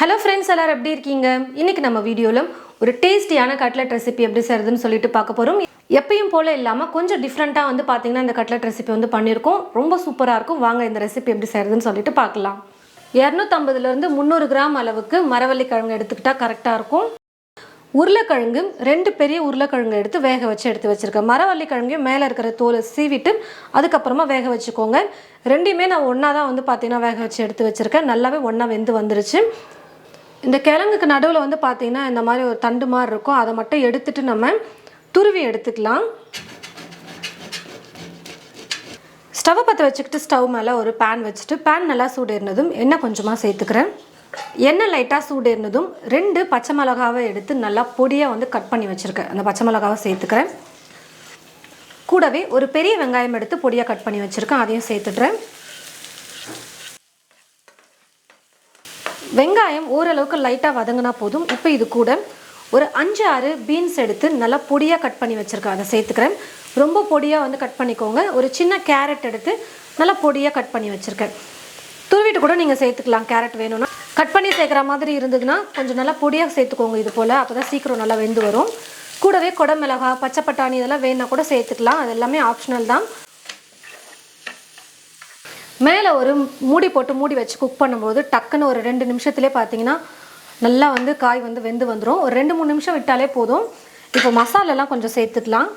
Hello friends எல்லாரும் எப்படி இருக்கீங்க? இன்னைக்கு நம்ம வீடியோவில் ஒரு டேஸ்டியான கட்லட் ரெசிபி எப்படி செய்யறதுன்னு சொல்லிட்டு பார்க்க போகிறோம் எப்பயும் போல இல்லாமல் கொஞ்சம் டிஃப்ரெண்ட்டாக வந்து பார்த்தீங்கன்னா இந்த கட்லட் ரெசிபி வந்து பண்ணியிருக்கோம். ரொம்ப சூப்பராக இருக்கும். வாங்க இந்த ரெசிபி எப்படி செய்யறதுன்னு சொல்லிட்டு பார்க்கலாம். இரநூத்தம்பதுலேருந்து முந்நூறு கிராம் அளவுக்கு மரவள்ளி கிழங்கு எடுத்துக்கிட்டால் கரெக்டாக இருக்கும். உருளைக்கிழங்கு ரெண்டு பெரிய உருளைக்கிழங்கு எடுத்து வேக வச்சு எடுத்து வச்சுருக்கேன். மரவள்ளி கிழங்கையும் மேலே இருக்கிற தோலை சீவிட்டு அதுக்கப்புறமா வேக வச்சுக்கோங்க. ரெண்டையுமே நான் ஒன்றா தான் வந்து பார்த்தீங்கன்னா வேக வச்சு எடுத்து வச்சுருக்கேன். நல்லாவே ஒன்றா வெந்து வந்துருச்சு. இந்த கிழங்குக்கு நடுவில் வந்து பார்த்தீங்கன்னா இந்த மாதிரி ஒரு தண்டு மாதிரி இருக்கும். அதை மட்டும் எடுத்துட்டு நம்ம துருவி எடுத்துக்கலாம். ஸ்டவ்வை பற்ற வச்சுக்கிட்டு ஸ்டவ் மேலே ஒரு பேன் வச்சுட்டு பேன் நல்லா சூடேறினதும் எண்ணெய் கொஞ்சமாக சேர்த்துக்கிறேன். எண்ணெய் லைட்டாக சூடேறினதும் ரெண்டு பச்சை மிளகாவை எடுத்து நல்லா பொடியாக வந்து கட் பண்ணி வச்சுருக்கேன். அந்த பச்சை மிளகாவை சேர்த்துக்கிறேன். கூடவே ஒரு பெரிய வெங்காயம் எடுத்து பொடியாக கட் பண்ணி வச்சுருக்கேன். அதையும் சேர்த்துட்றேன். வெங்காயம் ஓரளவுக்கு லைட்டாக வதங்கினா போதும். இப்போ இது கூட ஒரு அஞ்சு ஆறு பீன்ஸ் எடுத்து நல்லா பொடியாக கட் பண்ணி வச்சுருக்கேன். அதை சேர்த்துக்கிறேன். ரொம்ப பொடியாக வந்து கட் பண்ணிக்கோங்க. ஒரு சின்ன கேரட் எடுத்து நல்லா பொடியாக கட் பண்ணி வச்சுருக்கேன். துருவிட்டு கூட நீங்கள் சேர்த்துக்கலாம். கேரட் வேணும்னா. கட் பண்ணி சேர்க்குற மாதிரி இருந்ததுன்னா கொஞ்சம் நல்லா பொடியாக சேர்த்துக்கோங்க இது போல். அப்போ தான் சீக்கிரம் நல்லா வெந்து வரும். கூடவே குடமிளகா பச்சை பட்டாணி இதெல்லாம் வேணா கூட சேர்த்துக்கலாம். அது எல்லாமே ஆப்ஷனல் தான். மேலே ஒரு மூடி போட்டு மூடி வச்சு குக் பண்ணும்போது டக்குன்னு ஒரு ரெண்டு நிமிஷத்துலேயே பார்த்தீங்கன்னா நல்லா வந்து காய் வந்து வெந்து வந்துடும் ஒரு ரெண்டு மூணு நிமிஷம் விட்டாலே போதும். இப்போ மசாலெல்லாம் கொஞ்சம் சேர்த்துக்கலாம்.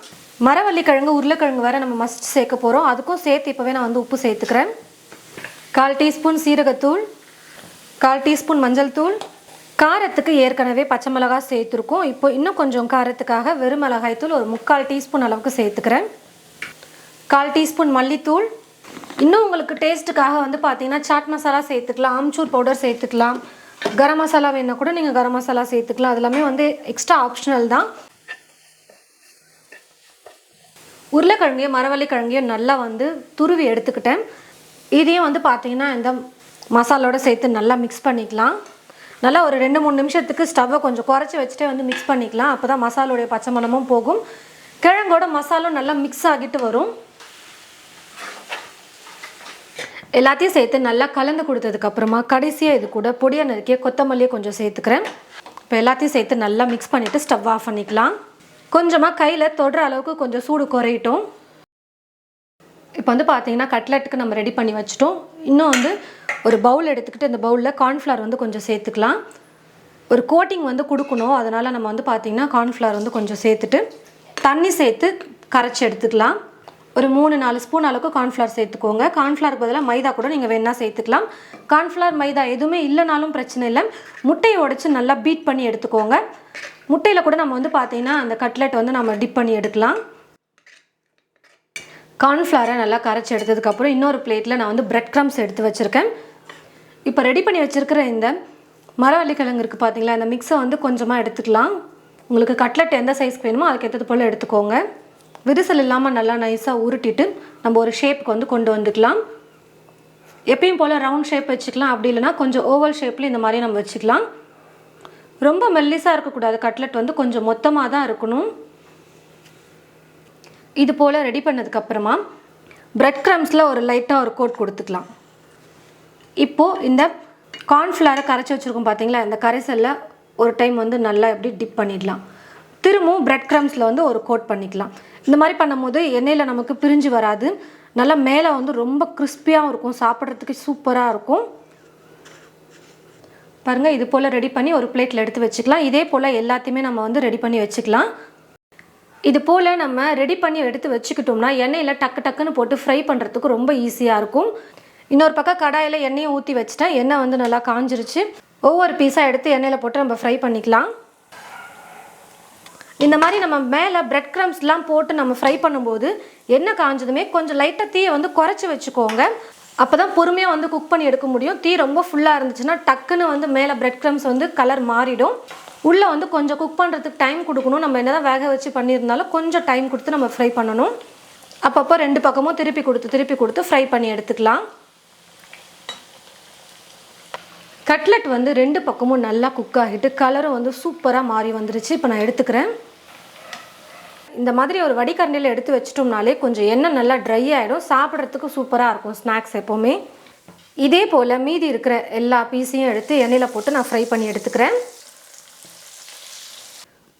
மரவள்ளிக்கிழங்கு உருளைக்கிழங்கு வேறு நம்ம மஸ்ட் சேர்க்க போகிறோம் அதுக்கும் சேர்த்து இப்போவே நான் வந்து உப்பு சேர்த்துக்கிறேன். கால் டீஸ்பூன் சீரகத்தூள் கால் டீஸ்பூன் மஞ்சள் தூள். காரத்துக்கு ஏற்கனவே பச்சை மிளகாய் சேர்த்துருக்கோம். இப்போ இன்னும் கொஞ்சம் காரத்துக்காக வெறும் மிளகாய் தூள் ஒரு முக்கால் டீஸ்பூன் அளவுக்கு சேர்த்துக்கிறேன். கால் டீஸ்பூன் மல்லித்தூள் இன்னும் உங்களுக்கு டேஸ்ட்டுக்காக வந்து பார்த்தீங்கன்னா சாட் மசாலா சேர்த்துக்கலாம் ஆம்ச்சூர் பவுடர் சேர்த்துக்கலாம். கரம் மசாலா வேணால் கூட நீங்கள் கரம் மசாலா சேர்த்துக்கலாம். அது எல்லாமே வந்து எக்ஸ்ட்ரா ஆப்ஷனல் தான். உருளைக்கிழங்கையும் மரவள்ளி கிழங்கையும் நல்லா வந்து துருவி எடுத்துக்கிட்டேன். இதையும் வந்து பார்த்தீங்கன்னா இந்த மசாலோட சேர்த்து நல்லா மிக்ஸ் பண்ணிக்கலாம். நல்லா ஒரு ரெண்டு மூணு நிமிஷத்துக்கு ஸ்டவ்வை கொஞ்சம் குறைச்சி வச்சுட்டே வந்து மிக்ஸ் பண்ணிக்கலாம். அப்போ தான் மசாலோடைய பச்சை மணமும் போகும். கிழங்கோட மசாலும் நல்லா மிக்ஸ் ஆகிட்டு வரும். எல்லாத்தையும் சேர்த்து நல்லா கலந்து கொடுத்ததுக்கப்புறமா கடைசியாக இது கூட பொடியை நறுக்கிய கொத்தமல்லியை கொஞ்சம் சேர்த்துக்கிறேன். இப்போ எல்லாத்தையும் சேர்த்து நல்லா மிக்ஸ் பண்ணிவிட்டு ஸ்டவ் ஆஃப் பண்ணிக்கலாம். கொஞ்சமாக கையில் தொடுற அளவுக்கு கொஞ்சம் சூடு குறையட்டும். இப்போ வந்து பார்த்தீங்கன்னா கட்லெட்டுக்கு நம்ம ரெடி பண்ணி வச்சுட்டோம். இன்னும் வந்து ஒரு பவுல் எடுத்துக்கிட்டு இந்த பவுலில் கார்ன்ஃப்ளவர் வந்து கொஞ்சம் சேர்த்துக்கலாம். ஒரு கோட்டிங் வந்து கொடுக்கணும். அதனால் நம்ம வந்து பார்த்திங்கன்னா கார்ன்ஃப்ளவர் வந்து கொஞ்சம் சேர்த்துட்டு தண்ணி சேர்த்து கரைச்சி எடுத்துக்கலாம். ஒரு மூணு நாலு ஸ்பூன் அளவுக்கு கார்ன்ஃப்ளவர் சேர்த்துக்கோங்க. கார்ன்ஃப்ளவருக்கு பதிலாக மைதா கூட நீங்கள் வேணால் சேர்த்துக்கலாம். கார்ன்ஃப்ளவர் மைதா எதுவுமே இல்லைனாலும் பிரச்சனை இல்லை. முட்டையை உடச்சி நல்லா பீட் பண்ணி எடுத்துக்கோங்க. முட்டையில் கூட நம்ம வந்து பார்த்திங்கன்னா அந்த கட்லெட் வந்து நம்ம டிப் பண்ணி எடுக்கலாம். கார்ன்ஃப்ளவரை நல்லா கரைச்சி எடுத்ததுக்கப்புறம் இன்னொரு பிளேட்டில் நான் வந்து பிரெட் க்ரம்ஸ் எடுத்து வச்சுருக்கேன். இப்போ ரெடி பண்ணி வச்சுருக்கிற இந்த மரவள்ளி கிழங்கு இருக்குது பார்த்தீங்களா இந்த மிக்ஸை வந்து கொஞ்சமாக எடுத்துக்கலாம். உங்களுக்கு கட்லெட் எந்த சைஸ்க்கு வேணுமோ அதுக்கு ஏற்றது போல் எடுத்துக்கோங்க. விரிசல் இல்லாமல் நல்லா நைஸாக உருட்டிட்டு நம்ம ஒரு ஷேப்புக்கு வந்து கொண்டு வந்துக்கலாம். எப்பயும் போல் ரவுண்ட் ஷேப் வச்சுக்கலாம். அப்படி இல்லைனா கொஞ்சம் ஓவல் ஷேப்பில் இந்த மாதிரி நம்ம வச்சுக்கலாம். ரொம்ப மெல்லிஸாக இருக்கக்கூடாது. கட்லெட் வந்து கொஞ்சம் மொத்தமாக தான் இருக்கணும். இது போல் ரெடி பண்ணதுக்கப்புறமா பிரெட் க்ரம்ஸில் ஒரு லைட்டாக ஒரு கோட் கொடுத்துக்கலாம். இப்போது இந்த கார்ன்ஃப்ளவரை கரைச்சி வச்சுருக்கோம் பார்த்தீங்களா இந்த கரைசலில் ஒரு டைம் வந்து நல்லா எப்படி டிப் பண்ணிடலாம். திரும்பவும் பிரெட் க்ரம்ஸில் வந்து ஒரு கோட் பண்ணிக்கலாம். இந்த மாதிரி பண்ணும்போது எண்ணெயில் நமக்கு பிரிஞ்சு வராது. நல்லா மேலே வந்து ரொம்ப கிறிஸ்பியாகவும் இருக்கும். சாப்பிட்றதுக்கு சூப்பராக இருக்கும். பாருங்கள் இது போல் ரெடி பண்ணி ஒரு பிளேட்டில் எடுத்து வச்சுக்கலாம். இதே போல் எல்லாத்தையுமே நம்ம வந்து ரெடி பண்ணி வச்சுக்கலாம். இது போல் நம்ம ரெடி பண்ணி எடுத்து வச்சுக்கிட்டோம்னா எண்ணெயில் டக்கு டக்குன்னு போட்டு ஃப்ரை பண்ணுறதுக்கு ரொம்ப ஈஸியாக இருக்கும். இன்னொரு பக்கம் கடாயில் எண்ணெயை ஊற்றி வச்சுட்டேன் எண்ணெய் வந்து நல்லா காஞ்சிருச்சு. ஒவ்வொரு பீஸாக எடுத்து எண்ணெயில் போட்டு நம்ம ஃப்ரை பண்ணிக்கலாம். இந்த மாதிரி நம்ம மேலே பிரெட் க்ரம்ஸ்லாம் போட்டு நம்ம ஃப்ரை பண்ணும்போது எண்ணெய் காஞ்சதுமே கொஞ்சம் லைட்டாக தீயை வந்து குறைச்சி வச்சுக்கோங்க. அப்போ தான் பொறுமையாக வந்து குக் பண்ணி எடுக்க முடியும். தீ ரொம்ப ஃபுல்லாக இருந்துச்சுன்னா டக்குன்னு வந்து மேலே பிரெட் க்ரம்ஸ் வந்து கலர் மாறிடும். உள்ளே வந்து கொஞ்சம் குக் பண்ணுறதுக்கு டைம் கொடுக்கணும். நம்ம என்ன தான் வேக வச்சு பண்ணியிருந்தாலும் கொஞ்சம் டைம் கொடுத்து நம்ம ஃப்ரை பண்ணணும். அப்பப்போ ரெண்டு பக்கமும் திருப்பி கொடுத்து திருப்பி கொடுத்து ஃப்ரை பண்ணி எடுத்துக்கலாம். கட்லெட் வந்து ரெண்டு பக்கமும் நல்லா குக் ஆகிட்டு கலரும் வந்து சூப்பராக மாறி வந்துருச்சு. இப்போ நான் எடுத்துக்கிறேன். இந்த மாதிரி ஒரு வடிகரண்டியில் எடுத்து வச்சிட்டோம்னாலே கொஞ்சம் எண்ணெய் நல்லா ட்ரை ஆகிடும் சாப்பிட்றதுக்கு சூப்பராக இருக்கும் ஸ்நாக்ஸ் எப்போவுமே. இதே போல் மீதி இருக்கிற எல்லா பீஸையும் எடுத்து எண்ணெயில் போட்டு நான் ஃப்ரை பண்ணி எடுத்துக்கிறேன்.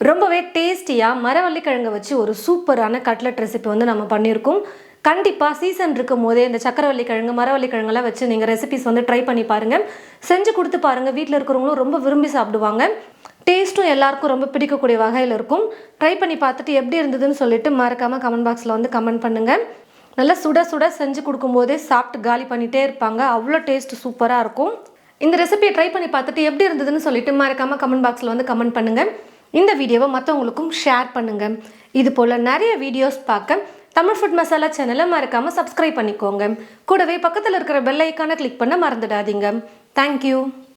ரொம்பவே டேஸ்டியாக மரவள்ளி கிழங்கு வச்சு ஒரு சூப்பரான கட்லட் ரெசிபி வந்து நம்ம பண்ணியிருக்கோம். கண்டிப்பாக சீசன் இருக்கும் போதே இந்த சக்கரவள்ளி கிழங்கு மரவள்ளி கிழங்கெல்லாம் வச்சு நீங்கள் ரெசிபிஸ் வந்து ட்ரை பண்ணி பாருங்கள் செஞ்சு கொடுத்து பாருங்கள் வீட்டில் இருக்கிறவங்களும் ரொம்ப விரும்பி சாப்பிடுவாங்க. டேஸ்ட்டும் எல்லாருக்கும் ரொம்ப பிடிக்கக்கூடிய வகையில் இருக்கும். ட்ரை பண்ணி பார்த்துட்டு எப்படி இருந்ததுன்னு சொல்லிட்டு மறக்காமல் கமெண்ட் பாக்ஸில் வந்து கமெண்ட் பண்ணுங்கள் நல்லா சுட சுட செஞ்சு கொடுக்கும்போதே சாப்பிட்டு காலி பண்ணிகிட்டே இருப்பாங்க. அவ்வளோ டேஸ்ட் சூப்பராக இருக்கும். இந்த ரெசிபியை ட்ரை பண்ணி பார்த்துட்டு எப்படி இருந்ததுன்னு சொல்லிட்டு மறக்காமல் கமெண்ட் பாக்ஸில் வந்து கமெண்ட் பண்ணுங்கள் இந்த வீடியோவை மற்றவங்களுக்கும் ஷேர் பண்ணுங்கள் இது போல் நிறைய வீடியோஸ் பார்க்க தமிழ் ஃபுட் மசாலா சேனலை மறக்காமல் சப்ஸ்கிரைப் பண்ணிக்கோங்க. கூடவே பக்கத்தில் இருக்கிற பெல் ஐக்கானை கிளிக் பண்ண மறந்துடாதீங்க. தேங்க்யூ